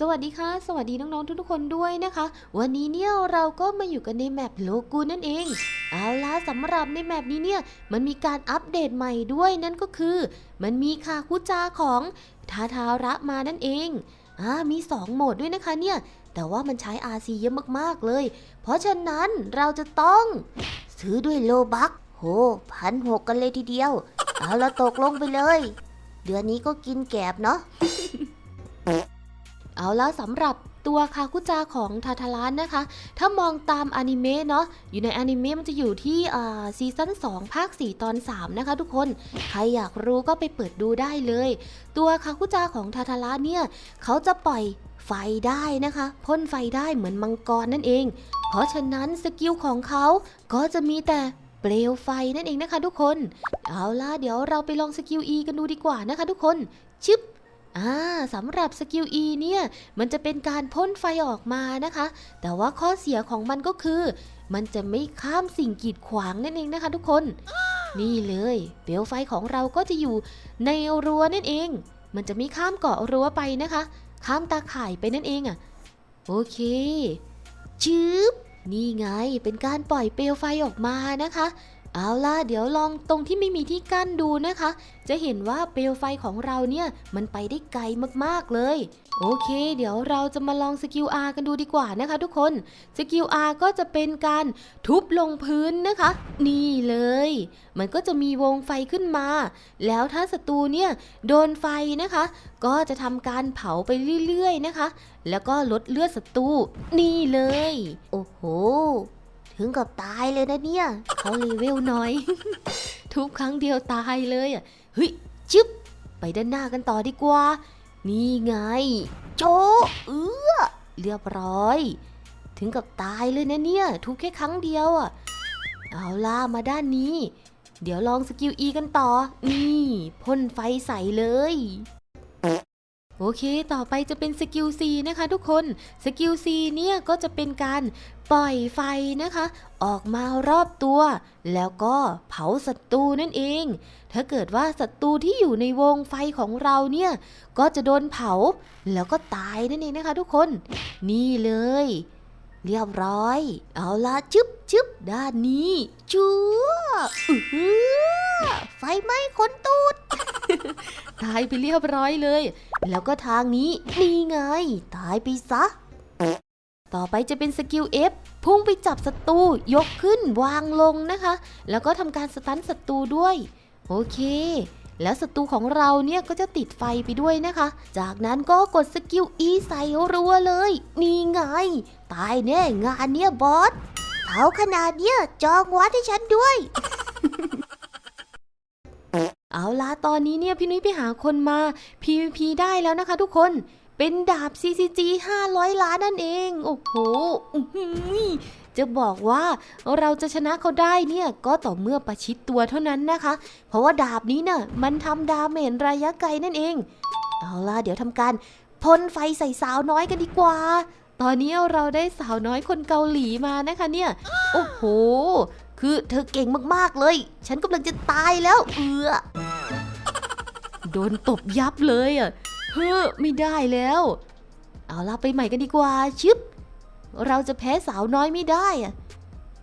สวัสดีค่ะ สวัสดีน้องๆทุกๆคนด้วยนะคะ วันนี้เนี่ยเราก็มาอยู่กันในแมปโลกูนั่นเอง เอาล่ะสำหรับในแมปนี้เนี่ยมันมีการอัปเดตใหม่ด้วยนั่นก็คือ มันมีคาคุจาของทาทาระมานั่นเองอ่ามี2โหมดด้วยนะคะเนี่ยแต่ว่ามันใช้ RC เยอะมากๆเลย เพราะฉะนั้นเราจะต้องซื้อด้วยโลบักโหพันหกกันเลยทีเดียว เอาละตกลงไปเลย เดือนนี้ก็กินแกบเนาะ เอาแล้วสำหรับตัวคาคุจาของทาทารานนะคะ ถ้ามองตามอนิเมะเนาะ อยู่ในอนิเมะมันจะอยู่ที่ซีซั่น2 ภาค 4 ตอน 3 นะคะทุกคน ใครอยากรู้ก็ไปเปิดดูได้เลย ตัวคาคุจาของทาทาระเนี่ย เขาจะปล่อยไฟได้นะคะพ่นไฟได้เหมือนมังกรนั่นเอง เพราะฉะนั้นสกิลของเขาก็จะมีแต่เปลวไฟนั่นเองนะคะทุกคน เอาล่ะเดี๋ยวเราไปลองสกิล E กันดูดีกว่านะคะทุกคน ชึบ อ่าสำหรับสกิล E เนี่ย มันจะเป็นการพ่นไฟออกมานะคะ แต่ว่าข้อเสียของมันก็คือ มันจะไม่ข้ามสิ่งกีดขวางนั่นเองนะคะทุกคน นี่เลยเปลวไฟของเราก็จะอยู่ในรั้วนั่นเอง มันจะไม่ข้ามเกาะรั้วไปนะคะ ข้ามตาข่ายไปนั่นเองอะ่ะ โอเคชืบนี่ไงเป็นการปล่อยเปลวไฟออกมานะคะ เอาล่ะเดี๋ยวลองตรงที่ไม่มีที่กั้นดูนะคะ จะเห็นว่าเปลวไฟของเราเนี่ยมันไปได้ไกลมากๆเลย โอเค เดี๋ยวเราจะมาลองสกิล R กันดูดีกว่านะคะ ทุกคนสกิล R ก็จะเป็นการทุบลงพื้นนะคะ นี่เลย มันก็จะมีวงไฟขึ้นมา แล้วถ้าศัตรูเนี่ยโดนไฟนะคะ ก็จะทำการเผาไปเรื่อยๆนะคะ แล้วก็ลดเลือดศัตรูนี่เลย โอ้โห ถึงกับตายเลยนะเนี่ยเขาเลเวลน้อย ทุบครั้งเดียวตายเลยอะเฮ้ยชึบไปด้านหน้ากันต่อดีกว่า นี่ไง โจเอือเรียบร้อย ถึงกับตายเลยนะเนี่ย ทุบแค่ครั้งเดียวอะเอาล่ะมาด้านนี้ เดี๋ยวลองสกิล E กันต่อ นี่พ่นไฟใส่เลย โอเค ต่อไปจะเป็นสกิล C นะคะทุกคน สกิล C เนี่ยก็จะเป็นการปล่อยไฟนะคะ ออกมารอบตัว แล้วก็เผาศัตรูนั่นเอง ถ้าเกิดว่าศัตรูที่อยู่ในวงไฟของเราเนี่ย ก็จะโดนเผาแล้วก็ตายนั่นเองนะคะ ทุกคน นี่เลย เรียบร้อย เอาละชึบชึบด้านนี้ชัวอือไฟไหม้คนตูด ตายไปเรียบร้อยเลย แล้วก็ทางนี้นี่ไง ตายไปซะ ต่อไปจะเป็นสกิล F พุ่งไปจับศัตรูยกขึ้นวางลงนะคะ แล้วก็ทำการสตันศัตรูด้วย โอเคแล้วศัตรูของเราเนี่ยก็จะติดไฟไปด้วยนะคะ จากนั้นก็กดสกิล E ใส่รัวเลย นี่ไง ตายแน่งานเนี่ยบอสเผาขนาดเนี้ยจองวัดให้ฉันด้วย เอาล่ะตอนนี้เนี่ยพี่นุ้ยไปหาคนมา PVP ได้แล้วนะคะ ทุกคนเป็นดาบ CCG 500 ล้านนั่นเอง โอ้โหจะบอกว่าเราจะชนะเขาได้เนี่ยก็ต่อเมื่อประชิดตัวเท่านั้นนะคะ เพราะว่าดาบนี้น่ะมันทำดาเมจระยะไกลนั่นเอง เอาล่ะเดี๋ยวทำการพ่นไฟใส่สาวน้อยกันดีกว่า ตอนนี้เราได้สาวน้อยคนเกาหลีมานะคะเนี่ย โอ้โห คือเธอเก่งมากๆเลย ฉันกำลังจะตายแล้ว เอือ โดนตบยับเลยอะเฮ้อไม่ได้แล้ว เอาล่ะไปใหม่กันดีกว่าชึบเราจะแพ้สาวน้อยไม่ได้อะ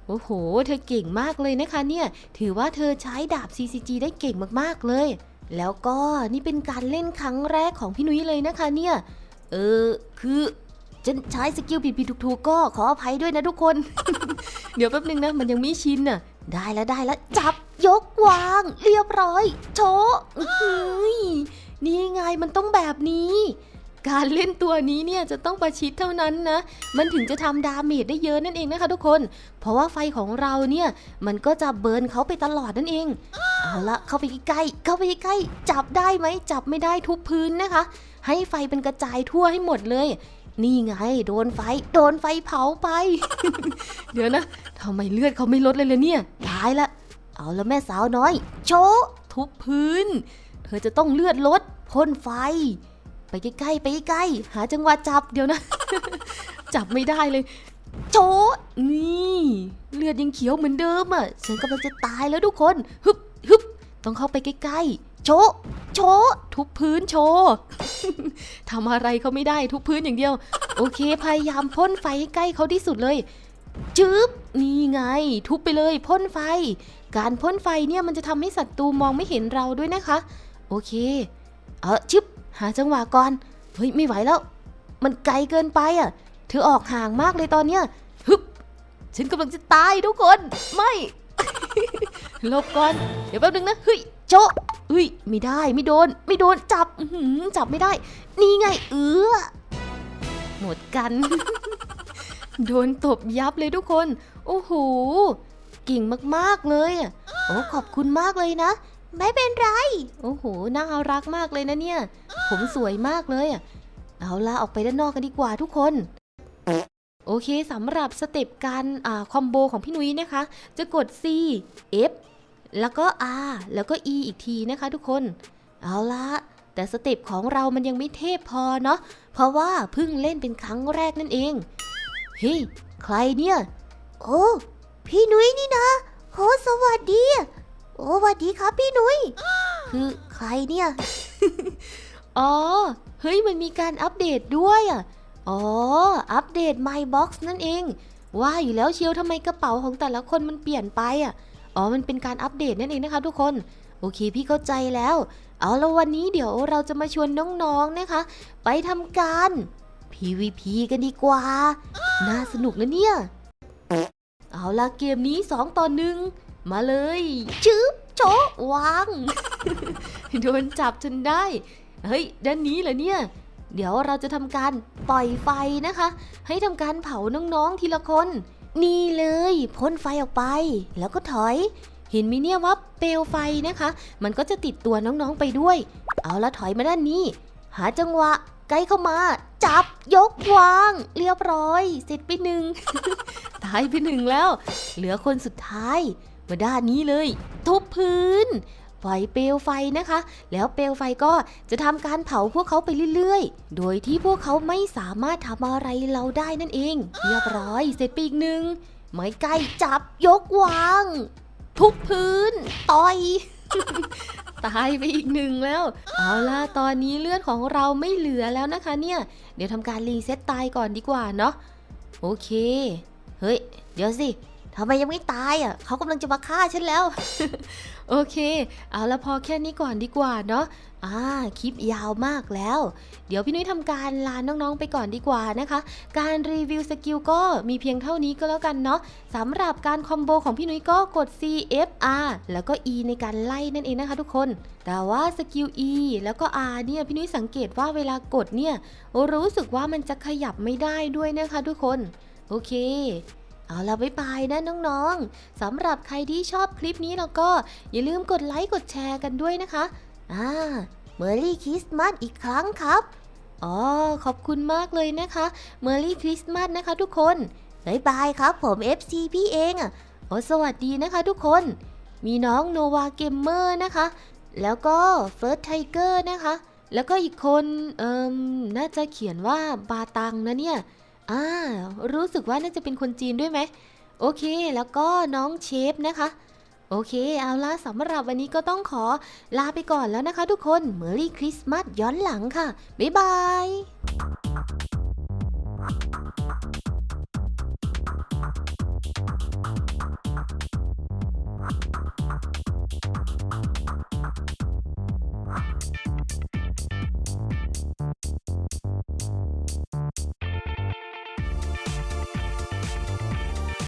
โอ้โห เธอเก่งมากเลยนะคะเนี่ย ถือว่าเธอใช้ดาบ CCG ได้เก่งมากๆเลย แล้วก็นี่เป็นการเล่นครั้งแรกของพี่นุ้ยเลยนะคะเนี่ย เออ คือฉันใช้สกิลผิดๆถูกๆก็ขออภัยด้วยนะทุกคน เดี๋ยวแป๊บนึงนะ มันยังไม่ชินน่ะ ได้แล้วได้แล้วจับยกวาง เรียบร้อย โชนี่ไงมันต้องแบบนี้ การเล่นตัวนี้เนี่ยจะต้องประชิดเท่านั้นนะ มันถึงจะทำดาเมจได้เยอะนั่นเองนะคะทุกคน เพราะว่าไฟของเราเนี่ยมันก็จะเบิร์นเขาไปตลอดนั่นเอง เอาละเข้าไปใกล้เข้าไปใกล้จับได้ไหมจับไม่ได้ทุบพื้นนะคะ ให้ไฟเป็นกระจายทั่วให้หมดเลย นี่ไง โดนไฟ โดนไฟเผาไป เดี๋ยวนะทำไมเลือดเขาไม่ลดเลยเลยเนี่ยตายละ เอาละแม่สาวน้อย โชทุบพื้น เธอจะต้องเลือดลดพ่นไฟ ไปใกล้ๆไปใกล้ๆหาจังหวะจับเดี๋ยวนะ จับไม่ได้เลย โชนี่ เลือดยังเขียวเหมือนเดิมอะฉันกำลังจะตายแล้วทุกคนฮึบฮึบต้องเข้าไปใกล้ๆโชโชทุบพื้นโชว์ ทำอะไรเขาไม่ได้ทุบพื้นอย่างเดียว โอเค พยายามพ่นไฟให้ใกล้เขาที่สุดเลยจึ๊บนี่ไง ทุบไปเลยพ่นไฟ การพ่นไฟเนี่ยมันจะทำให้ศัตรูมองไม่เห็นเราด้วยนะคะ โอเค เออชึบหาจังหวะก่อนเฮ้ยไม่ไหวแล้ว มันไกลเกินไปอะ เธอออกห่างมากเลยตอนเนี้ยฮึบฉันกำลังจะตายทุกคน ไม่ หลบก่อน เดี๋ยวแป๊บนึงนะเฮ้ยโจะเฮ้ยไม่ได้ไม่โดน ไม่โดนจับหืจับไม่ได้ นี่ไง เออหมดกัน โดนตบยับเลยทุกคน โอ้โหเก่งมากๆเลยอะโอ้ขอบคุณมากเลยนะ ไม่เป็นไร โอ้โหน่ารักมากเลยนะเนี่ย ผมสวยมากเลยอะเอาละออกไปด้านนอกกันดีกว่าทุกคน โอเคสำหรับสเต็ปการอ่าคอมโบของพี่นุ้ยนะคะ จะกด C F แล้วก็ R แล้วก็ E อีกทีนะคะทุกคน เอาละแต่สเต็ปของเรามันยังไม่เทพพอเนาะ เพราะว่าเพิ่งเล่นเป็นครั้งแรกนั่นเอง เฮ้ย ใครเนี่ย โอ้ พี่นุ้ยนี่นะโหสวัสดี โอ้สวัสดีครับพี่นุ้ย คือใครเนี่ย อ๋อ เฮ้ย มันมีการอัปเดตด้วยอะ อ๋อ อัปเดต My Box นั่นเอง ว่าอยู่แล้วเชียวทำไมกระเป๋าของแต่ละคนมันเปลี่ยนไปอะ อ๋อ มันเป็นการอัปเดตนั่นเองนะคะทุกคน โอเค พี่เข้าใจแล้ว เอาแล้ววันนี้เดี๋ยวเราจะมาชวนน้องๆนะคะ ไปทำการ PVP กันดีกว่า น่าสนุกนะเนี่ย เอาละเกมนี้ 2 ต่อหนึ่งมาเลยจึ๊บโจะวางโดนจับจนได้ เฮ้ย ด้านนี้เหรอเนี่ย เดี๋ยวเราจะทำการปล่อยไฟนะคะ ให้ทำการเผาน้องๆทีละคน นี่เลยพ่นไฟออกไป แล้วก็ถอยเห็นไหมเนี่ยว่าเปลวไฟนะคะ มันก็จะติดตัวน้องๆไปด้วย เอาละถอยมาด้านนี้ หาจังหวะใกล้เข้ามา จับยกวาง เรียบร้อย เสร็จไปหนึ่งตายไปหนึ่งแล้ว เหลือคนสุดท้าย มาด้านนี้เลย ทุบพื้น ปล่อยเปลวไฟนะคะ แล้วเปลวไฟก็จะทำการเผาพวกเขาไปเรื่อยๆ โดยที่พวกเขาไม่สามารถทำอะไรเราได้นั่นเอง เรียบร้อยเสร็จไปอีกหนึ่งไม้ใกล้จับยกวาง ทุบพื้น ต่อยตายไปอีกหนึ่งแล้ว เอาล่ะ ตอนนี้เลือดของเราไม่เหลือแล้วนะคะเนี่ย เดี๋ยวทำการรีเซ็ตตายก่อนดีกว่าเนาะ โอเค เฮ้ย เดี๋ยวสิ ทำไมยังไม่ตายอะเขากำลังจะมาฆ่าฉันแล้ว โอเค เอาละพอแค่นี้ก่อนดีกว่าเนาะอ่าคลิปยาวมากแล้ว เดี๋ยวพี่นุ้ยทำการลาน้องๆไปก่อนดีกว่านะคะ การรีวิวสกิลก็มีเพียงเท่านี้ก็แล้วกันเนาะสำหรับการคอมโบของพี่นุ้ยก็กด C F R แล้วก็ E ในการไล่นั่นเองนะคะทุกคน แต่ว่าสกิล E แล้วก็ R เนี่ยพี่นุ้ยสังเกตว่าเวลากดเนี่ยรู้สึกว่ามันจะขยับไม่ได้ด้วยนะคะทุกคน โอเค เอาละบ๊ายบายนะน้องๆสำหรับใครที่ชอบคลิปนี้แล้วก็อย่าลืมกดไลค์กดแชร์กันด้วยนะคะอ่าเมอร์รี่คริสต์มาสอีกครั้งครับอ๋อขอบคุณมากเลยนะคะเมอร์รี่คริสต์มาสนะคะทุกคนบ๊ายบายครับผม FC พี่เองอะโอ้สวัสดีนะคะทุกคน มีน้องโนวาเกมเมอร์นะคะ แล้วก็เฟิร์สไทเกอร์นะคะ แล้วก็อีกคนเอ่มน่าจะเขียนว่าบาตังนะเนี่ย อ่ารู้สึกว่าน่าจะเป็นคนจีนด้วยไหมโอเค แล้วก็น้องเชฟนะคะ โอเค เอาละสำหรับวันนี้ก็ต้องขอลาไปก่อนแล้วนะคะทุกคนเมอรี่คริสต์มาสย้อนหลังค่ะ บ๊ายบาย